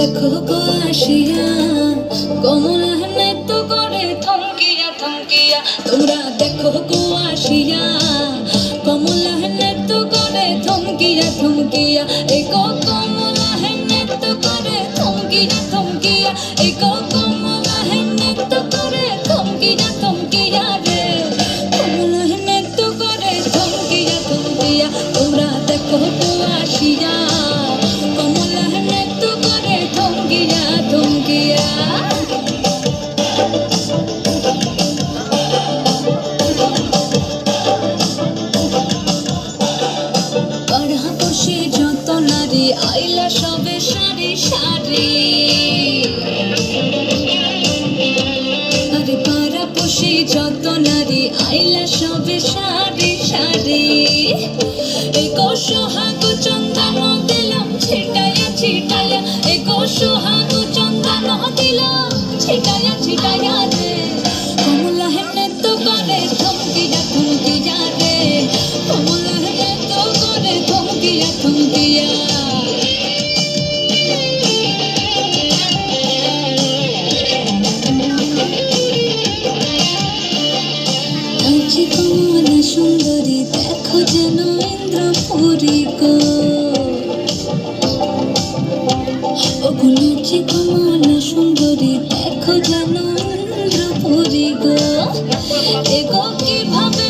দেখো গো কমল কমলা নৃত্য করে থমকিয়া থমকিয়া, তোমরা দেখো গো আসিয়া। কমলা নৃত্য করে থমকিয়া থমকিয়া এ কমলা নৃত্য করে থমকিয়া থমকিয়া এ কমলা থমকিয়া থমকিয়া পাড়া যত নারী, আইলা সবে সারি সারি আরে পাড়া বসে যত নারী, আইলা সবে সারি সারি সুন্দরী দেখো যেন সুন্দরী যেন গো এগো কীভাবে